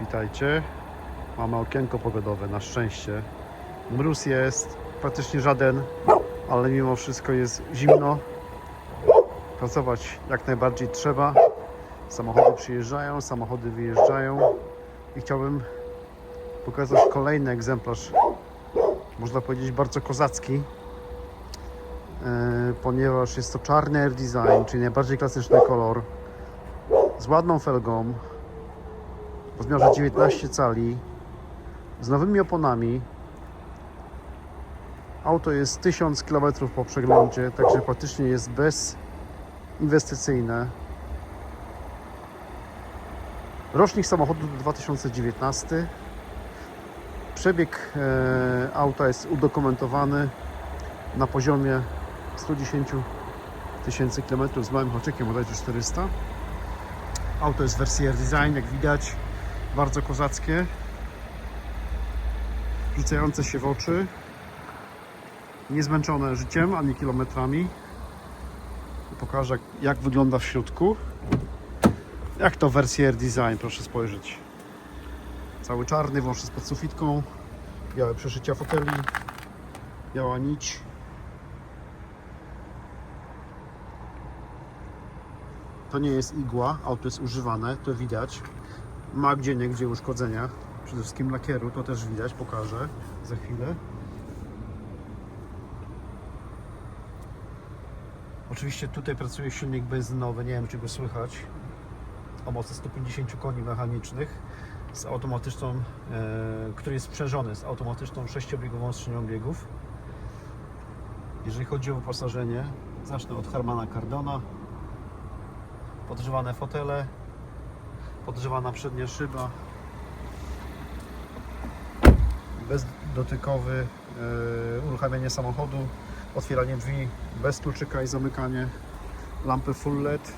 Witajcie. Mamy okienko pogodowe, na szczęście. Mróz jest, praktycznie żaden, ale mimo wszystko jest zimno. Pracować jak najbardziej trzeba. Samochody przyjeżdżają, samochody wyjeżdżają. I chciałbym pokazać kolejny egzemplarz, można powiedzieć bardzo kozacki, e, ponieważ jest to czarny Air Design, czyli najbardziej klasyczny kolor, z ładną felgą, w rozmiarze 19 cali, z nowymi oponami. Auto jest 1000 km po przeglądzie, także praktycznie jest bezinwestycyjne. Rocznik samochodu to 2019. Przebieg e, auta jest udokumentowany na poziomie 110 tysięcy km z małym haczykiem, bodajże 400. Auto jest w wersji Design, jak widać, bardzo kozackie, rzucające się w oczy, niezmęczone życiem ani kilometrami. Pokażę, jak wygląda w środku. Jak to w wersji Air Design, proszę spojrzeć. Cały czarny, włącznie z podsufitką, białe przeszycia foteli, biała nić. To nie jest igła, auto jest używane, to widać. Ma gdzie nie gdzie uszkodzenia, przede wszystkim lakieru, to też widać, pokażę za chwilę. Oczywiście tutaj pracuje silnik benzynowy, nie wiem czy go słychać, o mocy 150 koni mechanicznych z automatyczną, e, który jest sprzężony z automatyczną sześciobiegową skrzynią biegów. Jeżeli chodzi o wyposażenie, zacznę od Harmana Cardona. Podgrzewane fotele, podgrzewana przednia szyba, bezdotykowy e, uruchamianie samochodu, otwieranie drzwi bez kluczyka i zamykanie, lampy full LED.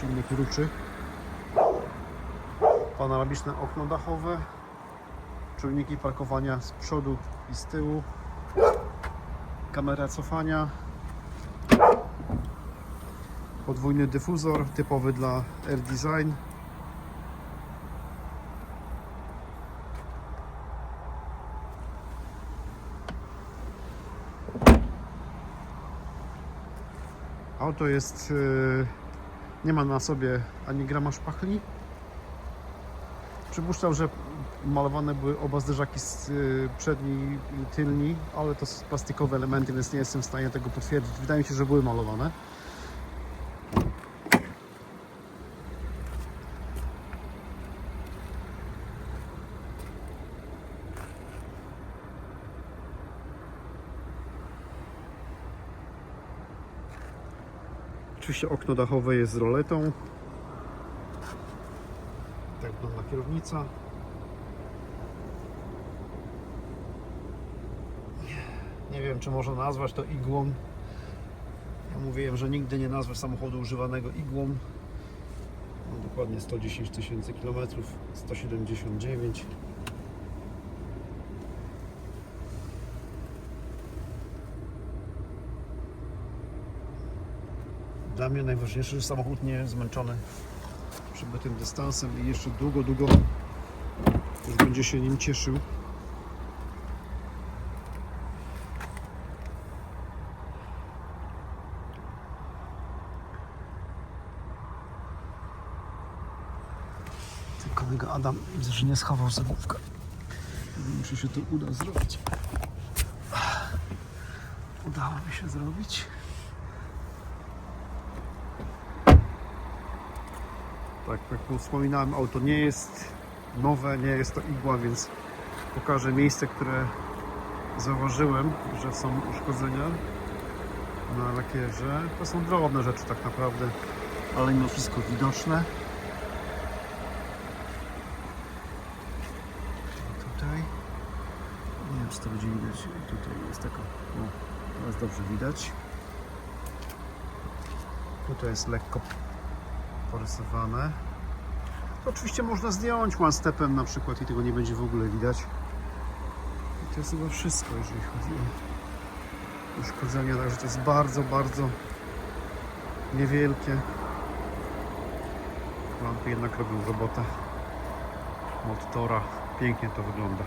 Silnik ruczy. Panoramiczne okno dachowe, czujniki parkowania z przodu i z tyłu, kamera cofania, podwójny dyfuzor typowy dla Air Design. Auto jest, yy, nie ma na sobie ani grama szpachli. Przypuszczam, że malowane były oba zderzaki z yy, przedni i tylni, ale to są plastikowe elementy, więc nie jestem w stanie tego potwierdzić. Wydaje mi się, że były malowane. Oczywiście okno dachowe jest z roletą. Tak wygląda kierownica. Nie wiem, czy można nazwać to igłą. Ja mówiłem, że nigdy nie nazwę samochodu używanego igłą. No, dokładnie 110 tysięcy kilometrów, 179. Dla mnie najważniejsze, że samochód nie zmęczony przebytym dystansem i jeszcze długo, długo już będzie się nim cieszył. Ten kolega Adam widzę, że nie schował zagłówka. Muszę się to uda zrobić. Udało mi się zrobić. Tak, jak wspominałem, auto nie jest nowe, nie jest to igła, więc pokażę miejsce, które zauważyłem, że są uszkodzenia na lakierze. To są drobne rzeczy tak naprawdę, ale mimo wszystko widoczne. Tutaj, nie wiem czy to będzie widać, tutaj jest taka, no, teraz dobrze widać. Tutaj jest lekko porysowane. To oczywiście można zdjąć one stepem na przykład i tego nie będzie w ogóle widać. I to jest chyba wszystko, jeżeli chodzi o uszkodzenia, także to jest bardzo, bardzo niewielkie. Lampy jednak robią robotę. Od Tora. Pięknie to wygląda.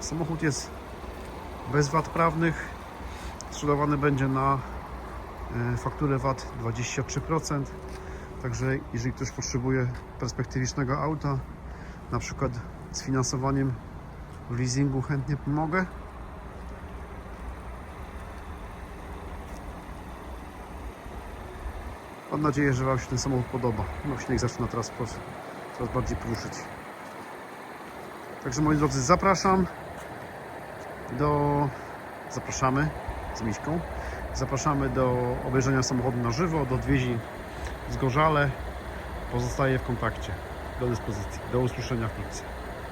Samochód jest bez wad prawnych. Sprzedawany będzie na e, fakturę VAT 23%. Także jeżeli ktoś potrzebuje perspektywicznego auta, na przykład z finansowaniem w leasingu chętnie pomogę. Mam nadzieję, że Wam się ten samochód podoba. No śnieg zaczyna teraz coraz bardziej poruszyć. Także moi drodzy, zapraszam do... Zapraszamy z Miśką. Zapraszamy do obejrzenia samochodu na żywo, do odwiedzi Zgorzale. Pozostaję w kontakcie. Do dyspozycji. Do usłyszenia wkrótce.